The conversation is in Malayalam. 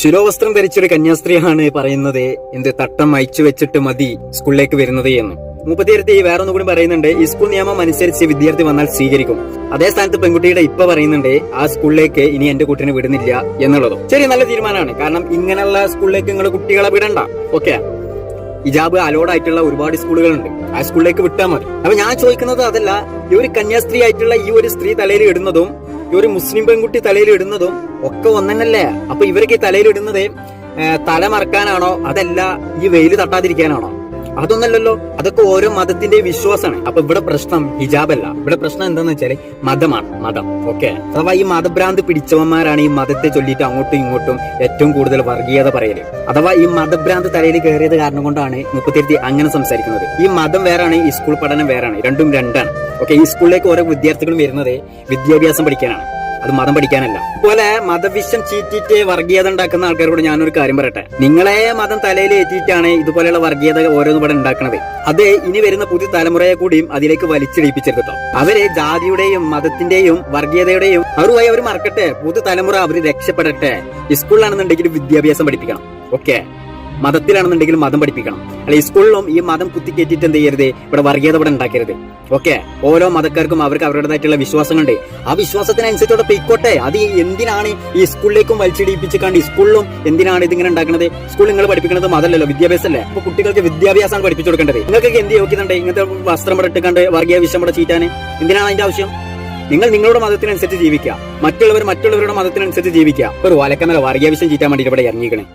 ശിരോവസ്ത്രം ധരിച്ചൊരു കന്യാസ്ത്രീയാണ് പറയുന്നത് എന്ത് തട്ടം അയച്ചു വെച്ചിട്ട് മതി സ്കൂളിലേക്ക് വരുന്നത് എന്ന്. മുപ്പത്തിയേരത്തി വേറെ ഒന്നും കൂടി പറയുന്നുണ്ട് ഈ സ്കൂൾ നിയമം അനുസരിച്ച് വിദ്യാർത്ഥി വന്നാൽ സ്വീകരിക്കും. അതേ സ്ഥാനത്ത് പെൺകുട്ടിയുടെ ഇപ്പൊ പറയുന്നുണ്ട് ആ സ്കൂളിലേക്ക് ഇനി എന്റെ കുട്ടീനെ വിടുന്നില്ല എന്നുള്ളതും. ശരി നല്ല തീരുമാനമാണ് കാരണം ഇങ്ങനെയുള്ള സ്കൂളിലേക്ക് നിങ്ങൾ കുട്ടികളെ വിടണ്ട. ഓക്കെ? ഇജാബ് അലോഡ് ആയിട്ടുള്ള ഒരുപാട് സ്കൂളുകളുണ്ട്. ആ സ്കൂളിലേക്ക് വിട്ടാൽ മതി. അപ്പൊ ഞാൻ ചോദിക്കുന്നത് അതല്ല ഈ ഒരു കന്യാസ്ത്രീ ആയിട്ടുള്ള ഈ ഒരു സ്ത്രീ തലയിൽ ഇടുന്നതും ഒരു മുസ്ലിം പെൺകുട്ടി തലയിൽ ഇടുന്നതും ഒക്കെ ഒന്നെന്നല്ലേ അപ്പൊ ഇവർക്ക് ഈ തലയിൽ ഇടുന്നത് തല മറക്കാനാണോ? അതല്ല ഈ വെയിൽ തട്ടാതിരിക്കാനാണോ? അതൊന്നല്ലല്ലോ. അതൊക്കെ ഓരോ മതത്തിന്റെ വിശ്വാസമാണ്. അപ്പൊ ഇവിടെ പ്രശ്നം ഹിജാബല്ല. ഇവിടെ പ്രശ്നം എന്താന്ന് വെച്ചാൽ മതമാണ്. മതം. ഓക്കെ? അഥവാ ഈ മതഭ്രാന്ത് പിടിച്ചവന്മാരാണ് ഈ മതത്തെ ചൊല്ലിട്ട് അങ്ങോട്ടും ഇങ്ങോട്ടും ഏറ്റവും കൂടുതൽ വർഗീയത പറയൽ. അഥവാ ഈ മതഭ്രാന്ത് തലയിൽ കയറിയത് കാരണം കൊണ്ടാണ് മുപ്പത്തിരുത്തി അങ്ങനെ സംസാരിക്കുന്നത്. ഈ മതം വേറാണ് ഈ സ്കൂൾ പഠനം വേറാണ്. രണ്ടും രണ്ടാണ്. ഓക്കെ ഈ സ്കൂളിലേക്ക് ഓരോ വിദ്യാർത്ഥികളും വരുന്നത് വിദ്യാഭ്യാസം പഠിക്കാനാണ്. അത് മതം പഠിക്കാനല്ല. പോലെ മതവിഷം ചീറ്റിട്ട് വർഗീയത ഉണ്ടാക്കുന്ന ആൾക്കാരോട് ഞാനൊരു കാര്യം പറയട്ടെ. നിങ്ങളെ മതം തലയിൽ എത്തിയിട്ടാണ് ഇതുപോലെയുള്ള വർഗീയത ഓരോന്നും ഇവിടെ ഉണ്ടാക്കുന്നത് അത് ഇനി വരുന്ന പുതിയ തലമുറയെ കൂടിയും അതിലേക്ക് വലിച്ചെടുപ്പിച്ചെടുത്തോ അവർ ജാതിയുടെയും മതത്തിന്റെയും വർഗീയതയുടെയും അവരുമായി അവർ മറക്കട്ടെ. പുതിയ തലമുറ അവർ രക്ഷപ്പെടട്ടെ. സ്കൂളിലാണെന്നുണ്ടെങ്കിൽ വിദ്യാഭ്യാസം പഠിപ്പിക്കണം. ഓക്കെ? മതത്തിലാണെന്നുണ്ടെങ്കിൽ മതം പഠിപ്പിക്കണം. അല്ലെ സ്കൂളിലും ഈ മതം കുത്തിക്കേറ്റിട്ട് എന്ത് ചെയ്യരുത്? ഇവിടെ വർഗീയത ഇവിടെ ഉണ്ടാക്കരുത്. ഓക്കെ? ഓരോ മതക്കാർക്കും അവർക്ക് അവരുടേതായിട്ടുള്ള വിശ്വാസങ്ങളുണ്ട്. ആ വിശ്വാസത്തിനനുസരിച്ചോടെ പൊയ്ക്കോട്ടെ. അത് എന്തിനാണ് ഈ സ്കൂളിലേക്കും വലിച്ചിടിപ്പിച്ച് കണ്ട് സ്കൂളിലും എന്തിനാണ് ഇതിങ്ങനെ ഉണ്ടാക്കുന്നത് സ്കൂൾ നിങ്ങൾ പഠിപ്പിക്കുന്നത് മതമല്ലല്ലോ വിദ്യാഭ്യാസമല്ലേ? അപ്പൊ കുട്ടികൾക്ക് വിദ്യാഭ്യാസമാണ് പഠിപ്പിച്ചു കൊടുക്കേണ്ടത്. നിങ്ങൾക്ക് എന്ത് യോഗ്യതണ്ട് ഇങ്ങനത്തെ വസ്ത്രം ഇവിടെ ഇട്ടുകൊണ്ട് വർഗീയ വിഷം ഇവിടെ ചീറ്റാൻ? എന്തിനാണ് അതിന്റെ ആവശ്യം? നിങ്ങൾ നിങ്ങളുടെ മതത്തിനനുസരിച്ച് ജീവിക്കുക. മറ്റുള്ളവർ മറ്റുള്ളവരുടെ മതത്തിനനുസരിച്ച് ജീവിക്കുക. ഒരു വലക്കമല വർഗീയ വിഷം ചീറ്റാൻ വേണ്ടി ഇവിടെ ഇറങ്ങിക്കണേ